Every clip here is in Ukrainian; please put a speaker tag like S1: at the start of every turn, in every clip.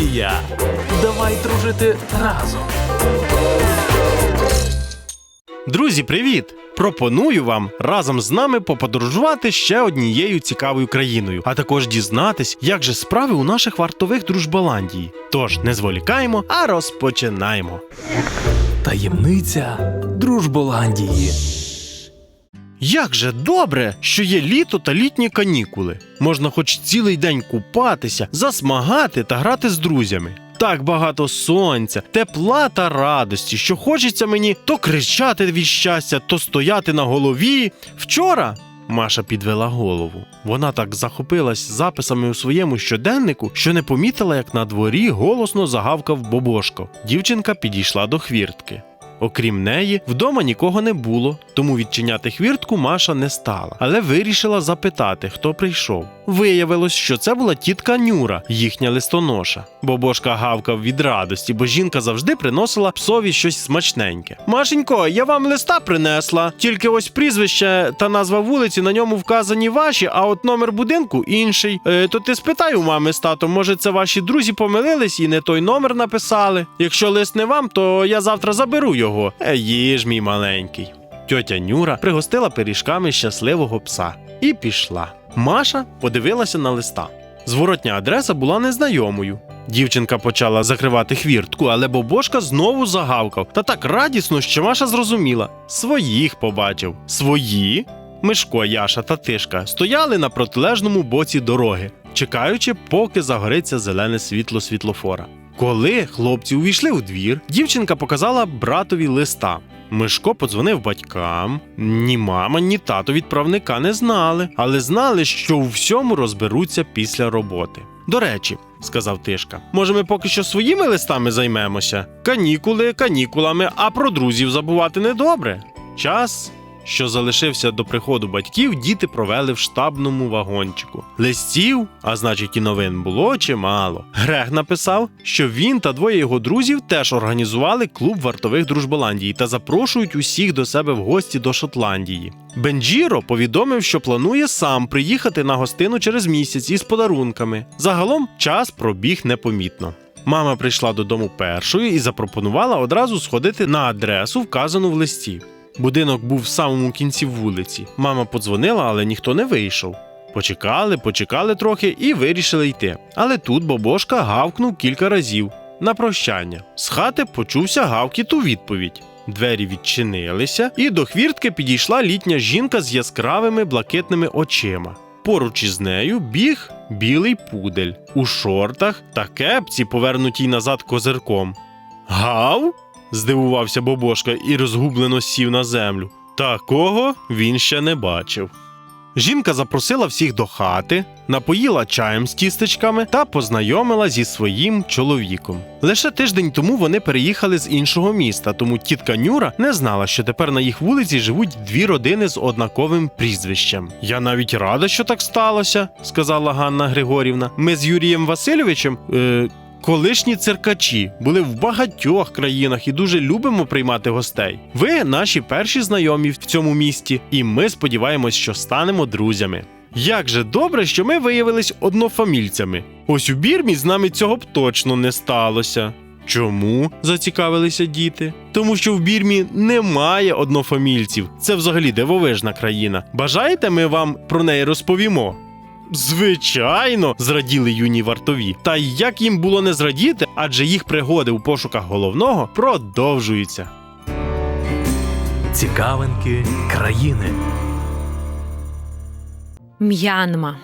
S1: Дружболандія! Давай дружити разом!
S2: Друзі, привіт! Пропоную вам разом з нами поподорожувати ще однією цікавою країною, а також дізнатись, як же справи у наших вартових дружболандії. Тож не зволікаємо, а розпочинаємо.
S1: Таємниця Дружболандії.
S2: Як же добре, що є літо та літні канікули. Можна хоч цілий день купатися, засмагати та грати з друзями. Так багато сонця, тепла та радості, що хочеться мені то кричати від щастя, то стояти на голові. Вчора Маша підвела голову. Вона так захопилась записами у своєму щоденнику, що не помітила, як на дворі голосно загавкав Бобошко. Дівчинка підійшла до хвіртки. Окрім неї, вдома нікого не було, тому відчиняти хвіртку Маша не стала, але вирішила запитати, хто прийшов. Виявилось, що це була тітка Нюра, їхня листоноша. Бобошка гавкав від радості, бо жінка завжди приносила псові щось смачненьке. Машенько, я вам листа принесла, тільки ось прізвище та назва вулиці на ньому вказані ваші, а от номер будинку інший. Е, то ти спитай у мами з татом, може, це ваші друзі помилились і не той номер написали. Якщо лист не вам, то я завтра заберу його. Е, їж, мій маленький. Тьотя Нюра пригостила пиріжками щасливого пса і пішла. Маша подивилася на листа. Зворотня адреса була незнайомою. Дівчинка почала закривати хвіртку, але Бобошка знову загавкав та так радісно, що Маша зрозуміла своїх побачив. Свої? Мишко, Яша та Тишка стояли на протилежному боці дороги, чекаючи, поки загориться зелене світло світлофора. Коли хлопці увійшли у двір, дівчинка показала братові листа. Мишко подзвонив батькам. Ні мама, ні тато відправника не знали, але знали, що у всьому розберуться після роботи. До речі, сказав Тишка, може, ми поки що своїми листами займемося? Канікули канікулами, а про друзів забувати недобре. Час. Що залишився до приходу батьків, діти провели в штабному вагончику. Листів, а значить і новин було чимало. Грех написав, що він та двоє його друзів теж організували клуб вартових дружболандії та запрошують усіх до себе в гості до Шотландії. Бенджіро повідомив, що планує сам приїхати на гостину через місяць із подарунками. Загалом час пробіг непомітно. Мама прийшла додому першою і запропонувала одразу сходити на адресу, вказану в листі. Будинок був в самому кінці вулиці. Мама подзвонила, але ніхто не вийшов. Почекали, почекали трохи і вирішили йти. Але тут Бобошка гавкнув кілька разів на прощання. З хати почувся гавкіт у відповідь. Двері відчинилися, і до хвіртки підійшла літня жінка з яскравими блакитними очима. Поруч із нею біг білий пудель у шортах та кепці, повернутій назад козирком. Гав? Здивувався Бобошка і розгублено сів на землю. Такого він ще не бачив. Жінка запросила всіх до хати, напоїла чаєм з тістечками та познайомила зі своїм чоловіком. Лише тиждень тому вони переїхали з іншого міста, тому тітка Нюра не знала, що тепер на їх вулиці живуть дві родини з однаковим прізвищем. Я навіть рада, що так сталося, сказала Ганна Григорівна. Ми з Юрієм Васильовичем. Е, Колишні циркачі були в багатьох країнах і дуже любимо приймати гостей. Ви наші перші знайомі в цьому місті, і ми сподіваємось, що станемо друзями. Як же добре, що ми виявились однофамільцями. Ось у Бірмі з нами цього б точно не сталося. Чому? зацікавилися діти. Тому що в Бірмі немає однофамільців. Це взагалі дивовижна країна. Бажаєте, ми вам про неї розповімо? Звичайно, зраділи юні вартові. Та й як їм було не зрадіти, адже їх пригоди у пошуках головного продовжуються.
S1: Цікавинки країни.
S3: М'янма.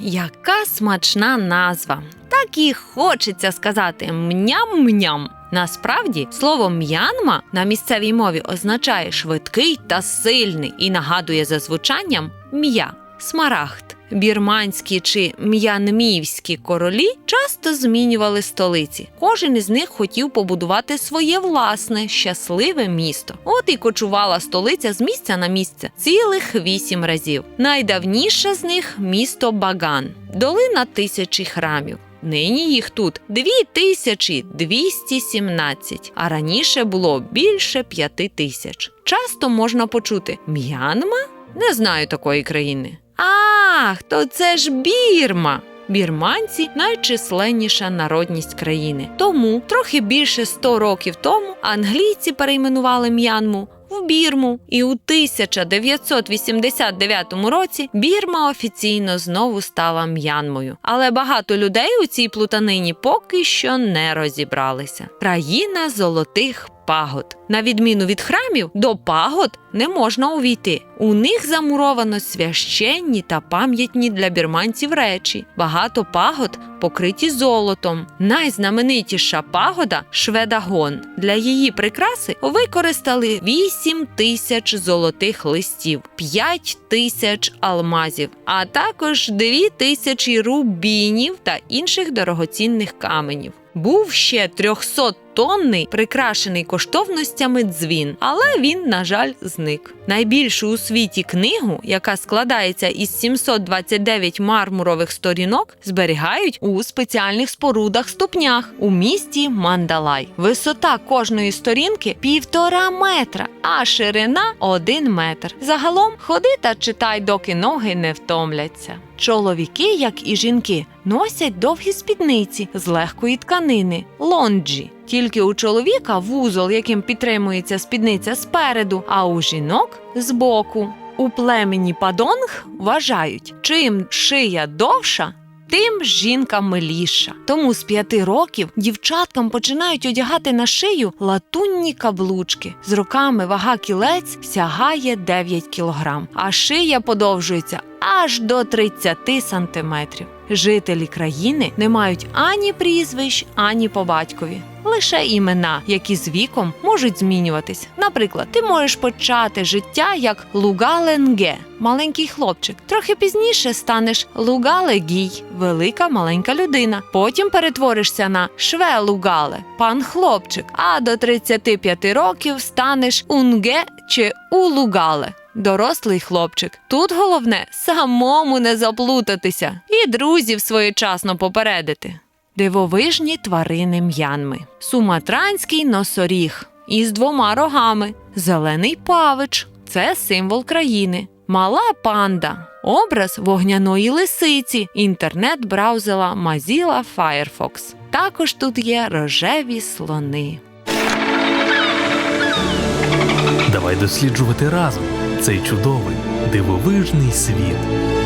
S3: Яка смачна назва. Так і хочеться сказати мням-мням. Насправді, слово м'янма на місцевій мові означає швидкий та сильний і нагадує за звучанням м'я, смарагд. Бірманські чи м'янмівські королі часто змінювали столиці. Кожен із них хотів побудувати своє власне щасливе місто. От і кочувала столиця з місця на місце цілих вісім разів. Найдавніше з них місто Баган, долина тисячі храмів. Нині їх тут 2217, а раніше було більше п'яти тисяч. Часто можна почути М'янма? Не знаю такої країни. Ах, то це ж Бірма. Бірманці найчисленніша народність країни. Тому трохи більше 100 років тому англійці перейменували М'янму в Бірму, і у 1989 році Бірма офіційно знову стала М'янмою. Але багато людей у цій плутанині поки що не розібралися. Країна золотих пагод. На відміну від храмів, до пагод не можна увійти. У них замуровано священні та пам'ятні для бірманців речі. Багато пагод покриті золотом. Найзнаменитіша пагода Шведагон. Для її прикраси використали 8 тисяч золотих листів, 5 тисяч алмазів, а також 2 тисячі рубінів та інших дорогоцінних каменів. Був ще 300-тонний, прикрашений коштовностями дзвін, але він, на жаль, зник. Найбільшу у світі книгу, яка складається із 729 мармурових сторінок, зберігають у спеціальних спорудах ступнях у місті Мандалай. Висота кожної сторінки півтора метра, а ширина один метр. Загалом ходи та читай, доки ноги не втомляться. Чоловіки, як і жінки, носять довгі спідниці з легкої тканини лонджі. Тільки у чоловіка вузол, яким підтримується спідниця спереду, а у жінок збоку. У племені Падонг вважають, чим шия довша. Тим жінка миліша. Тому з п'яти років дівчаткам починають одягати на шию латунні каблучки. З роками вага кілець сягає 9 кілограм, а шия подовжується аж до 30 сантиметрів. Жителі країни не мають ані прізвищ, ані по батькові. Лише імена, які з віком можуть змінюватись. Наприклад, ти можеш почати життя як Лугаленге, маленький хлопчик. Трохи пізніше станеш Лугалегій, велика маленька людина. Потім перетворишся на Шве Лугале, пан хлопчик. А до 35 років станеш Унге чи Улугале. Дорослий хлопчик. Тут головне самому не заплутатися і друзів своєчасно попередити. Дивовижні тварини м'янми. Суматранський носоріг із двома рогами. Зелений павич це символ країни. Мала панда образ вогняної лисиці інтернет-браузера Mozilla Firefox. Також тут є рожеві слони.
S1: Давай досліджувати разом цей чудовий дивовижний світ.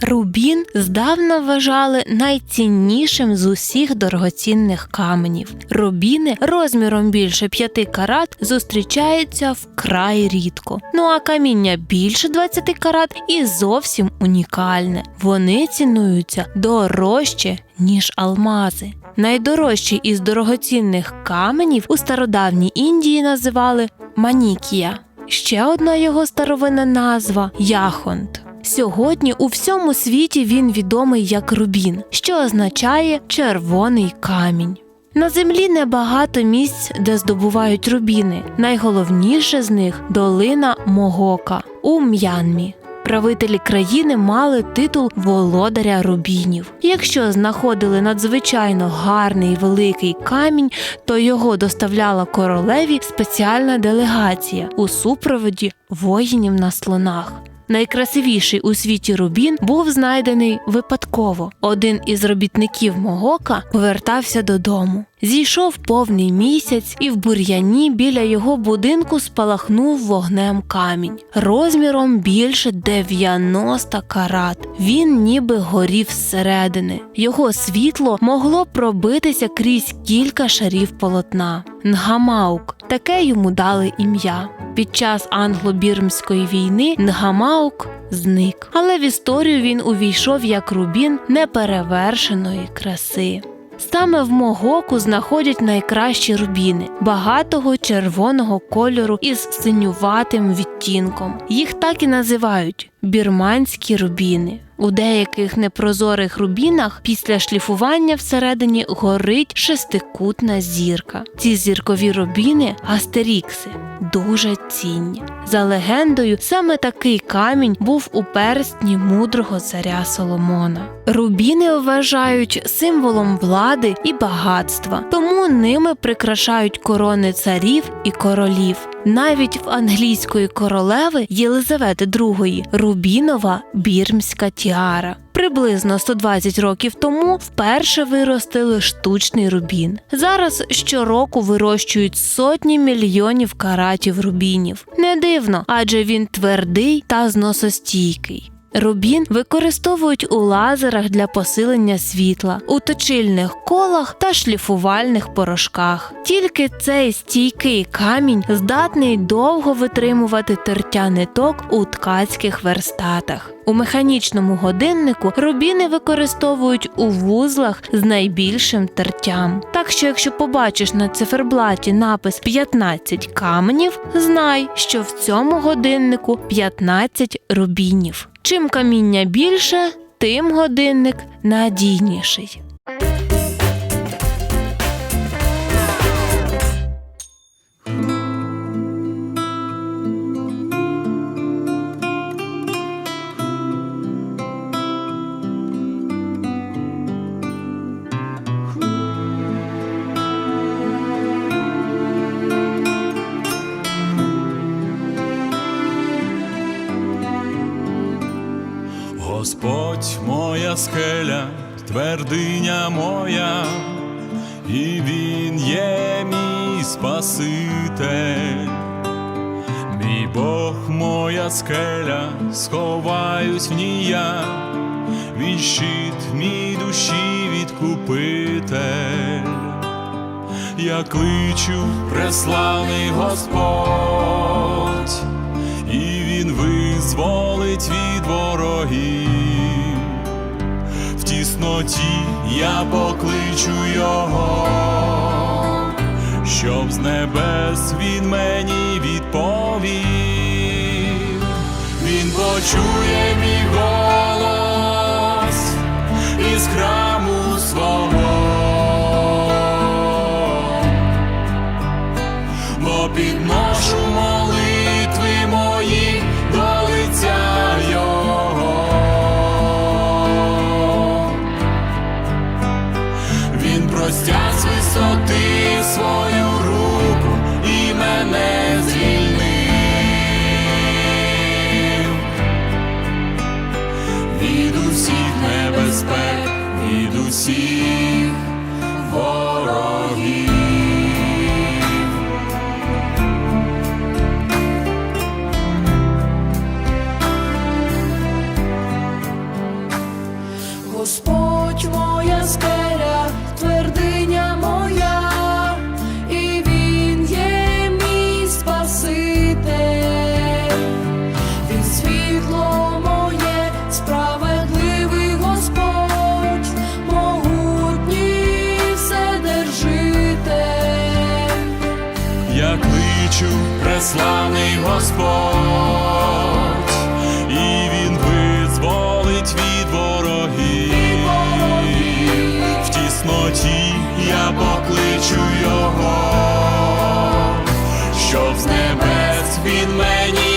S4: Рубін здавна вважали найціннішим з усіх дорогоцінних каменів. Рубіни розміром більше 5 карат зустрічаються вкрай рідко. Ну а каміння більше 20 карат і зовсім унікальне. Вони цінуються дорожче, ніж алмази. Найдорожчий із дорогоцінних каменів у стародавній Індії називали манікія. Ще одна його старовинна назва яхонт. Сьогодні у всьому світі він відомий як рубін, що означає червоний камінь. На землі небагато місць, де здобувають рубіни. Найголовніше з них долина Могока у М'янмі. Правителі країни мали титул володаря рубінів. Якщо знаходили надзвичайно гарний великий камінь, то його доставляла королеві спеціальна делегація у супроводі воїнів на слонах. Найкрасивіший у світі рубін був знайдений випадково. Один із робітників Могока повертався додому. Зійшов повний місяць, і в бур'яні біля його будинку спалахнув вогнем камінь розміром більше 90 карат. Він ніби горів зсередини. Його світло могло пробитися крізь кілька шарів полотна. Нгамаук таке йому дали ім'я. Під час англо-бірмської війни Нгамаук зник, але в історію він увійшов як рубін неперевершеної краси. Саме в Могоку знаходять найкращі рубіни багатого червоного кольору із синюватим відтінком. Їх так і називають бірманські рубіни. У деяких непрозорих рубінах після шліфування всередині горить шестикутна зірка. Ці зіркові рубіни астерікси дуже цінні. За легендою, саме такий камінь був у перстні мудрого царя Соломона. Рубіни вважають символом влади і багатства, тому ними прикрашають корони царів і королів. Навіть в англійської королеви Єлизавети II рубін рубінова бірмська тіара. Приблизно 120 років тому вперше виростили штучний рубін. Зараз щороку вирощують сотні мільйонів каратів рубінів. Не дивно, адже він твердий та зносостійкий. Рубін використовують у лазерах для посилення світла, у точильних колах та шліфувальних порошках. Тільки цей стійкий камінь здатний довго витримувати тертя ниток у ткацьких верстатах. У механічному годиннику рубіни використовують у вузлах з найбільшим тертям. Так що, якщо побачиш на циферблаті напис 15 каменів, знай, що в цьому годиннику 15 рубінів. Чим каміння більше, тим годинник надійніший.
S5: Господь моя скеля, твердиня моя, і Він є мій Спаситель, мій Бог моя скеля, сховаюсь в ній я, він щит мій душі відкупитель. Я кличу преславний Господь, визволить від ворогів. В тісноті я покличу його, щоб з небес він мені відповів. Він почує мій голос із храму усіх кличу преславний Господь, і він визволить від ворогів. В тісноті я покличу його, щоб з небес він мені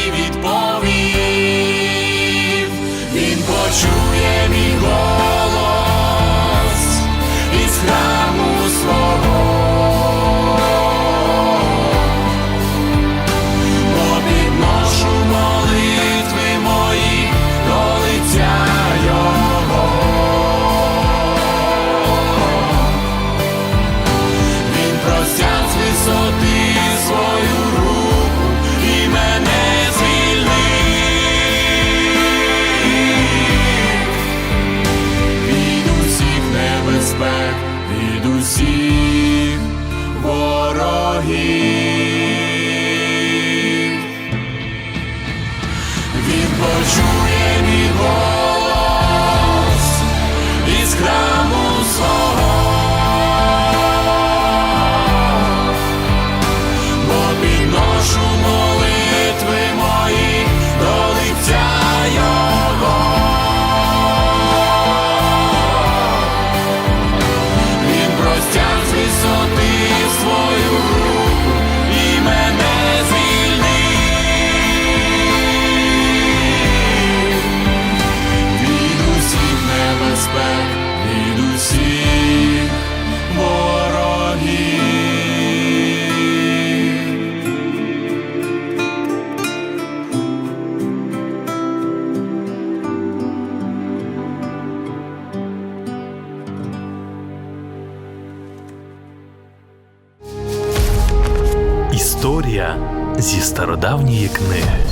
S1: Історія зі стародавньої книги.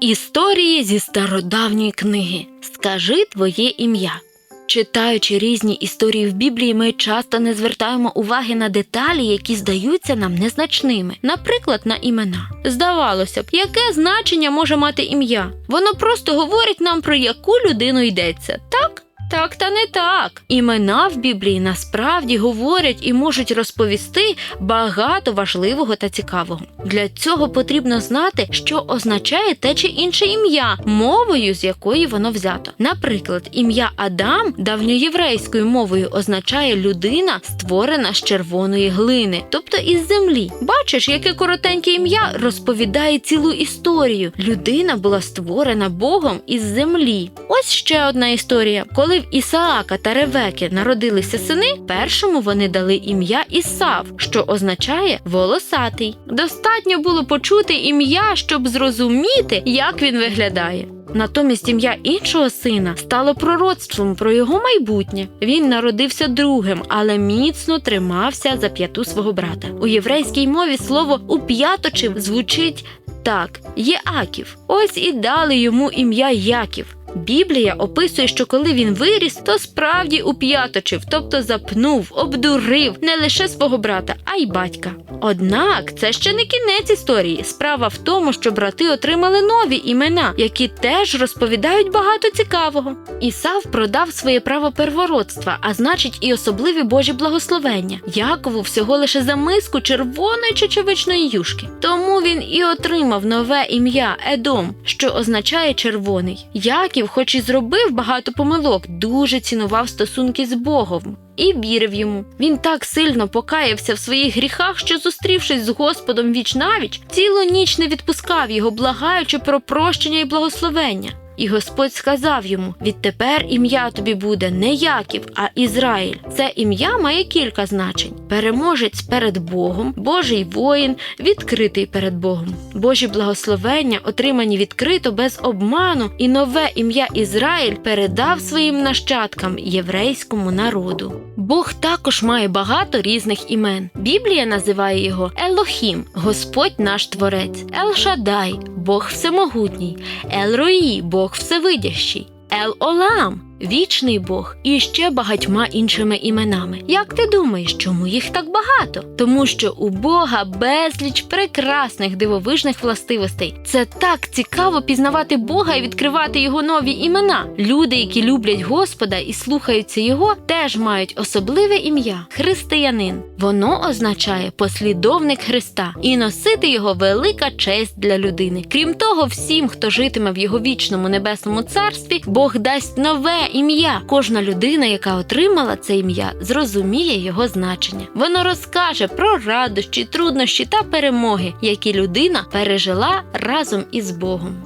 S6: Історії зі стародавньої книги. Скажи твоє ім'я. Читаючи різні історії в Біблії, ми часто не звертаємо уваги на деталі, які здаються нам незначними, наприклад, на імена. Здавалося б, яке значення може мати ім'я? Воно просто говорить нам про яку людину йдеться, так? Так та не так. Імена в Біблії насправді говорять і можуть розповісти багато важливого та цікавого. Для цього потрібно знати, що означає те чи інше ім'я, мовою з якої воно взято. Наприклад, ім'я Адам давньоєврейською мовою означає людина, створена з червоної глини, тобто із землі. Бачиш, яке коротеньке ім'я розповідає цілу історію. Людина була створена Богом із землі. Ось ще одна історія. Коли в Ісаака та Ревеки народилися сини, першому вони дали ім'я Ісав, що означає волосатий. Достатньо було почути ім'я, щоб зрозуміти, як він виглядає. Натомість ім'я іншого сина стало пророцтвом про його майбутнє. Він народився другим, але міцно тримався за п'яту свого брата. У єврейській мові слово уп'яточив звучить так: Єаків. Ось і дали йому ім'я Яків. Біблія описує, що коли він виріс, то справді уп'яточив, тобто запнув, обдурив не лише свого брата, а й батька. Однак це ще не кінець історії. Справа в тому, що брати отримали нові імена, які теж розповідають багато цікавого. Ісав продав своє право первородства, а значить, і особливі Божі благословення. Якову всього лише за миску червоної чечевичної юшки. Тому він і отримав нове ім'я Едом, що означає червоний. Яків, хоч і зробив багато помилок, дуже цінував стосунки з Богом. І вірив йому. Він так сильно покаявся в своїх гріхах, що, зустрівшись з Господом віч навіч, цілу ніч не відпускав його, благаючи про прощення і благословення. І Господь сказав йому: відтепер ім'я тобі буде не Яків, а Ізраїль. Це ім'я має кілька значень: переможець перед Богом, Божий воїн, відкритий перед Богом. Божі благословення, отримані відкрито без обману, і нове ім'я Ізраїль передав своїм нащадкам єврейському народу. Бог також має багато різних імен. Біблія називає його Елохім, Господь наш Творець, Ел-Шадай, Бог Всемогутній, Ел-Руї, Бог Всевидящий, Ел-Олам, вічний Бог і ще багатьма іншими іменами. Як ти думаєш, чому їх так багато? Тому що у Бога безліч прекрасних дивовижних властивостей. Це так цікаво пізнавати Бога і відкривати його нові імена. Люди, які люблять Господа і слухаються його, теж мають особливе ім'я християнин. Воно означає послідовник Христа, і носити його велика честь для людини. Крім того, всім, хто житиме в його вічному небесному царстві, Бог дасть нове ім'я. Кожна людина, яка отримала це ім'я, зрозуміє його значення. Воно розкаже про радощі, труднощі та перемоги, які людина пережила разом із Богом.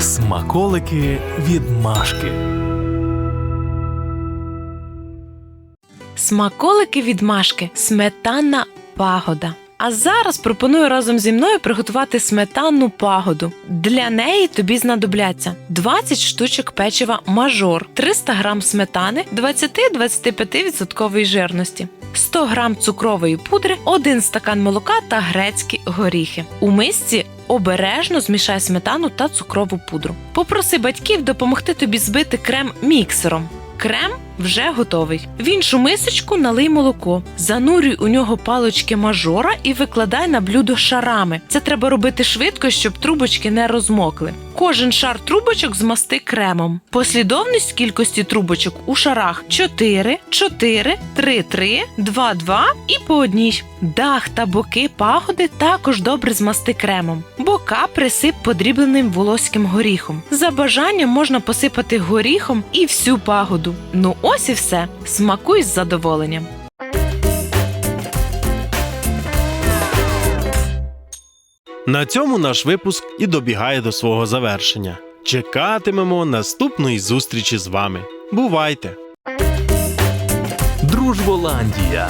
S1: Смаколики від Машки.
S7: Смаколики від Машки, сметанна пагода. А зараз пропоную разом зі мною приготувати сметанну пагоду. Для неї тобі знадобляться 20 штучок печива мажор, 300 грам сметани 20-25% жирності. 100 грам цукрової пудри, 1 стакан молока та грецькі горіхи. У мисці обережно змішай сметану та цукрову пудру. Попроси батьків допомогти тобі збити крем міксером. Крем вже готовий. В іншу мисочку налий молоко, занурюй у нього палочки мажора і викладай на блюдо шарами. Це треба робити швидко, щоб трубочки не розмокли. Кожен шар трубочок змасти кремом. Послідовність кількості трубочок у шарах 4, 4, 3, 3, 2, 2 і по одній. Дах та боки пагоди також добре змасти кремом. Бока присип подрібленим волоським горіхом. За бажанням можна посипати горіхом і всю пагоду. Ну ось і все. Смакуй з задоволенням.
S2: На цьому наш випуск і добігає до свого завершення. Чекатимемо наступної зустрічі з вами. Бувайте!
S1: Дружболандія.